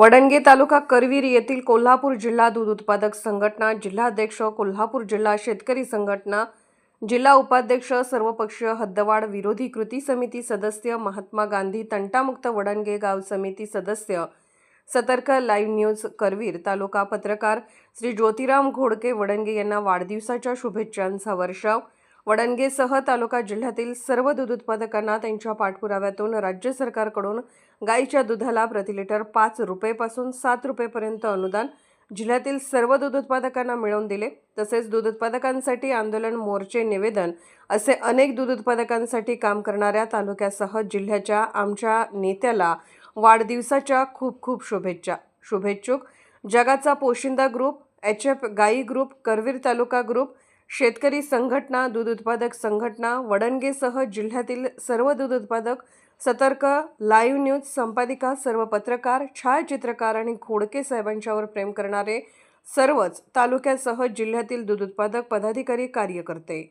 वडणगे तालुका करवीर येथील कोल्हापूर जिल्हा दूध उत्पादक संघटना जिल्हाध्यक्ष कोल्हापूर जिल्हा शेतकरी संघटना जिल्हा उपाध्यक्ष सर्वपक्षीय हद्दवाढ विरोधी कृती समिती सदस्य महात्मा गांधी तंटामुक्त वडणगे गाव समिती सदस्य सतर्क लाईव्ह न्यूज करवीर तालुका पत्रकार श्री ज्योतिराम घोडके वडणगे यांना वाढदिवसाच्या शुभेच्छांचा वर्षाव वडणगेसह तालुका जिल्ह्यातील सर्व दूध उत्पादकांना त्यांच्या पाठपुराव्यातून राज्य सरकारकडून गाईच्या दुधाला प्रति लिटर पाच रुपयेपासून सात रुपयेपर्यंत अनुदान जिल्ह्यातील सर्व दूध उत्पादकांना मिळवून दिले. तसेच दूध उत्पादकांसाठी आंदोलन मोर्चे निवेदन असे अनेक दूध उत्पादकांसाठी काम करणाऱ्या तालुक्यासह जिल्ह्याच्या आमच्या नेत्याला वाढदिवसाच्या खूप खूप शुभेच्छा. शुभेच्छुक जगाचा पोशिंदा ग्रुप एच एफ गाई ग्रुप करवीर तालुका ग्रुप शेतकरी संघटना दूध उत्पादक संघटना वडणगेसह जिल्ह्यातील सर्व दूध उत्पादक सतर्क लाईव्ह न्यूज संपादिका सर्व पत्रकार छायाचित्रकार आणि खोडके साहेबांच्यावर प्रेम करणारे सर्वच तालुक्यासह जिल्ह्यातील दूध उत्पादक पदाधिकारी कार्यकर्ते.